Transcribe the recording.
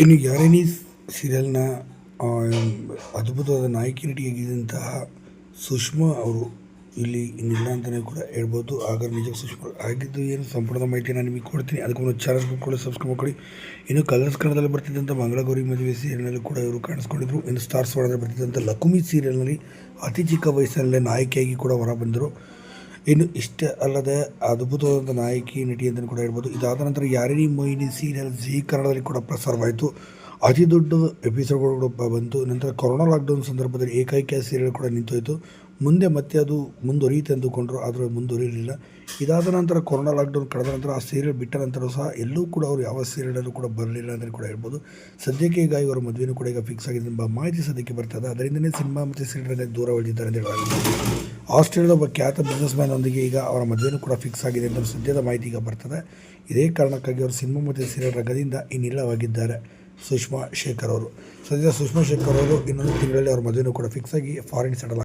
ಇನ್ನು ಯಾರೇನಿ ಸೀರಿಯಲ್ನ ಅದ್ಭುತವಾದ ನಾಯಕಿ ನಟಿಯಾಗಿದ್ದಂತಹ ಸುಷ್ಮಾ ಅವರು ಇಲ್ಲಿ ಇನ್ನಿಲ್ಲ ಅಂತಲೇ ಕೂಡ ಹೇಳ್ಬೋದು. ಆಗ ನಿಜ ಸುಷ್ಮಾ ಆಗಿದ್ದು ಏನು ಸಂಪೂರ್ಣ ಮಾಹಿತಿ ನಾನು ನಿಮಗೆ ಕೊಡ್ತೀನಿ. ಅದಕ್ಕೆ ಒಂದು ಚಾನಲ್ ಕೂಡ ಸಬ್ಸ್ಕ್ರೈಬ್ ಮಾಡಿ ಇನ್ನು ಕಲರ್ಸ್ ಕನ್ನಡದಲ್ಲಿ ಬರ್ತಿದ್ದಂಥ ಮಂಗಳಗೌರಿ ಮದುವೆ ಸೀರಿಯಲ್ನಲ್ಲಿ ಕೂಡ ಇವರು ಕಾಣಿಸ್ಕೊಂಡಿದ್ರು. ಇನ್ನು ಸ್ಟಾರ್ಸ್ ಒಳಗಡೆ ಬರ್ತಿದ್ದಂಥ ಲಕುಮಿ ಸೀರಿಯಲ್ನಲ್ಲಿ ಅತಿ ಚಿಕ್ಕ ವಯಸ್ಸಿನಲ್ಲೇ ನಾಯಕಿಯಾಗಿ ಕೂಡ ಹೊರ ಬಂದರು ಇನ್ನು ಇಷ್ಟೇ ಅಲ್ಲದೆ ಅದ್ಭುತವಾದಂಥ ನಾಯಕಿ, ನಟಿ ಅಂತಲೂ ಕೂಡ ಹೇಳ್ಬೋದು. ಇದಾದ ನಂತರ ಯಾರಿನಿ ಮೊಯ್ನಿ ಸೀರಿಯಲ್ ಜಿ ಕನ್ನಡದಲ್ಲಿ ಕೂಡ ಪ್ರಸಾರವಾಯಿತು. ಅತಿ ದೊಡ್ಡ ಎಪಿಸೋಡ್ಗಳು ಕೂಡ ಬಂತು. ನಂತರ ಕೊರೋನಾ ಲಾಕ್ಡೌನ್ ಸಂದರ್ಭದಲ್ಲಿ ಏಕೈಕ ಸೀರಿಯಲ್ ಕೂಡ ನಿಂತೋಯಿತು. ಮುಂದೆ ಮತ್ತೆ ಅದು ಮುಂದುವರಿಯುತ್ತೆ ಅಂದುಕೊಂಡ್ರು, ಆದರೆ ಮುಂದುವರಿಯಲಿಲ್ಲ. ಇದಾದ ನಂತರ ಕೊರೋನಾ ಲಾಕ್ಡೌನ್ ಕಳೆದ ನಂತರ ಆ ಸೀರಿಯಲ್ ಬಿಟ್ಟ ನಂತರ ಸಹ ಎಲ್ಲೂ ಕೂಡ ಅವರು ಯಾವ ಸೀರಿಯಲಲ್ಲೂ ಕೂಡ ಬರಲಿಲ್ಲ ಅಂತಲೇ ಕೂಡ ಹೇಳ್ಬೋದು. ಸದ್ಯಕ್ಕೆ ಈಗ ಇವರ ಮದುವೆನೂ ಕೂಡ ಈಗ ಫಿಕ್ಸ್ ಆಗಿದೆ ಎಂಬ ಮಾಹಿತಿ ಸದ್ಯಕ್ಕೆ ಬರ್ತದೆ ಅದರಿಂದನೇ ಸಿನಿಮಾ ಮತ್ತು ಸೀರಿಯಲ್ ದೂರ ಉಳಿದಿದ್ದಾರೆ ಅಂತ ಹೇಳಲಾಗಿದೆ. ಆಸ್ಟ್ರೇಲಿಯಾದ ಒಬ್ಬ ಖ್ಯಾತ ಬಿಸ್ನೆಸ್ ಮ್ಯಾನ್ ಒಂದಿಗೆ ಈಗ ಅವರ ಮದುವೆನೂ ಕೂಡ ಫಿಕ್ಸ್ ಆಗಿದೆ ಅಂತ ಸದ್ಯದ ಮಾಹಿತಿ ಈಗ ಬರ್ತದೆ. ಇದೇ ಕಾರಣಕ್ಕಾಗಿ ಅವರು ಸಿನಿಮಾ ಮತ್ತು ಸೀರಿಯಲ್ ರಂಗದಿಂದ ಇನ್ನಿಲ್ಲವಾಗಿದ್ದಾರೆ ಸುಷ್ಮಾ ಶೇಖರ್ ಅವರು. ಸದ್ಯ ಸುಷ್ಮಾ ಶೇಖರ್ ಅವರು ಇನ್ನೊಂದು ತಿಂಗಳಲ್ಲಿ ಅವರ ಮದುವೆನೂ ಕೂಡ ಫಿಕ್ಸ್ ಆಗಿ ಫಾರಿನ್ ಸೆಟಲ್